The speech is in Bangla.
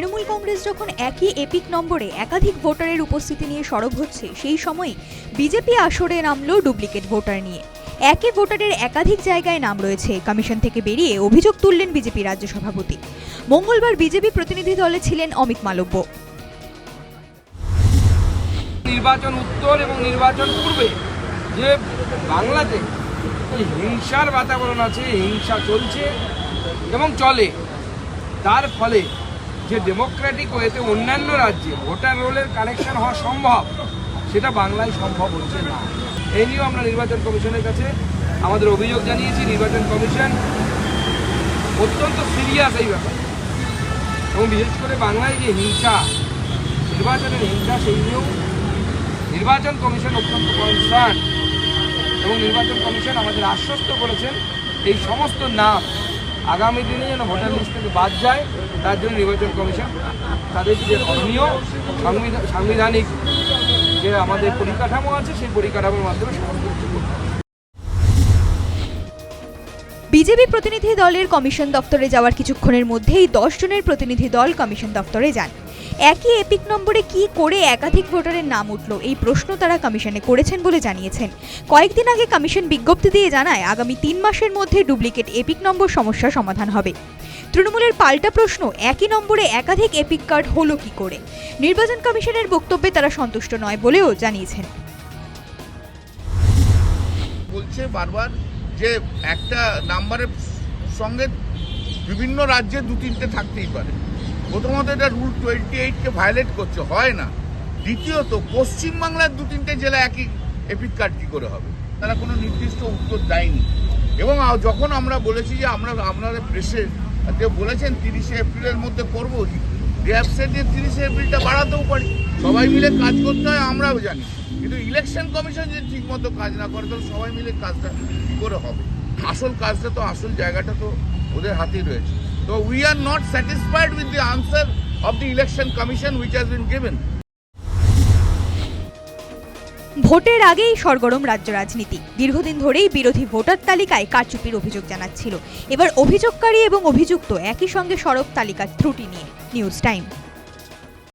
তৃণমূল কংগ্রেস যখন একই এপিক নম্বরে একাধিক ভোটারের উপস্থিতি নিয়ে সরব হচ্ছে, সেই সময় বিজেপি আসরে নামলো ডুপ্লিকেট ভোটার নিয়ে। একই ভোটারের একাধিক জায়গায় নাম রয়েছে। কমিশন থেকে বেরিয়ে অভিযোগ তুললেন বিজেপি রাজ্য সভাপতি। মঙ্গলবার বিজেপি প্রতিনিধি দলে ছিলেন অমিত মালব্য। নির্বাচন উত্তর এবং নির্বাচন পূর্বে যে বাংলাতে হিংসার বাতাবরণ আছে হিংসা চলছে এবং চলে, তার ফলে যে ডেমোক্রেটিক ওয়েতে অন্যান্য রাজ্যে ভোটার রোলের কানেকশন হওয়া সম্ভব, সেটা বাংলায় সম্ভব হচ্ছে না। এই নিয়েও আমরা নির্বাচন কমিশনের কাছে আমাদের অভিযোগ জানিয়েছি, নির্বাচন কমিশন অত্যন্ত সিরিয়াস এই ব্যাপার। এবং বিশেষ করে বাংলায় যে হিংসা, নির্বাচনের হিংসা, সেই নিয়েও নির্বাচন কমিশন অত্যন্ত কনসার্ন এবং নির্বাচন কমিশন আমাদের আশ্বস্ত করেছেন, এই সমস্ত নাম আগামী দিনে যেন ভোটার লিস্ট থেকে বাদ যায়। তার জন্য নির্বাচন কমিশন তাদের যে করণীয় সাংবিধানিক যে আমাদের পরিকাঠামো আছে, সেই পরিকাঠামোর মাধ্যমে বিজেপি প্রতিনিধি দলের কমিশন দপ্তরে যাওয়ার কিছুক্ষণের মধ্যেই দশ জনের প্রতিনিধি দল কমিশন দপ্তরে যান। একই এপিক নম্বরে কি করে একাধিক ভোটারের নাম উঠল, এই প্রশ্ন তারা কমিশনে করেছেন বলে জানিয়েছেন। কয়েকদিন আগে কমিশন বিজ্ঞপ্তি দিয়ে জানায়, আগামী তিন মাসের মধ্যে ডুপ্লিকেট এপিক নম্বর সমস্যার সমাধান হবে। তৃণমূলের পাল্টা প্রশ্ন, একই নম্বরে একাধিক এপিক কার্ড হলো কি করে? নির্বাচন কমিশনের বক্তব্যে তারা সন্তুষ্ট নয় বলেও জানিয়েছেন। বলছে বারবার যে একটা নাম্বারের সঙ্গে বিভিন্ন রাজ্যে দু তিনটে থাকতেই পারে। প্রথমত এটা রুল টোয়েন্টি এইটকে ভায়োলেট করছে, হয় না। দ্বিতীয়ত পশ্চিমবাংলার দু তিনটে জেলা একই এপিক কার্ড কী করে হবে? তারা কোনো নির্দিষ্ট উত্তর দেয়নি। এবং যখন আমরা বলেছি যে আমরা আপনাদের প্রেসে কেউ বলেছেন তিরিশে এপ্রিলের মধ্যে করব গ্যাপসে যে তিরিশে এপ্রিলটা বাড়াতেও পারি। সবাই মিলে কাজ করতে হয়, আমরাও জানি। কিন্তু ইলেকশন কমিশন যদি ঠিকমতো কাজ না করে, তাহলে সবাই মিলে কাজটা করে হবে? আসল কাজটা তো, আসল জায়গাটা তো ওদের হাতেই রয়েছে। তো we are not satisfied with the answer of the election commission which has been given ভোটের আগেই সরগরম রাজ্য রাজনীতি। দীর্ঘদিন ধরেই বিরোধী ভোটার তালিকায় কারচুপির অভিযোগ জানাচ্ছিল। এবার অভিযোগকারী এবং অভিযুক্ত একই সঙ্গে সড়ক তালিকার ত্রুটি নিয়ে। News time.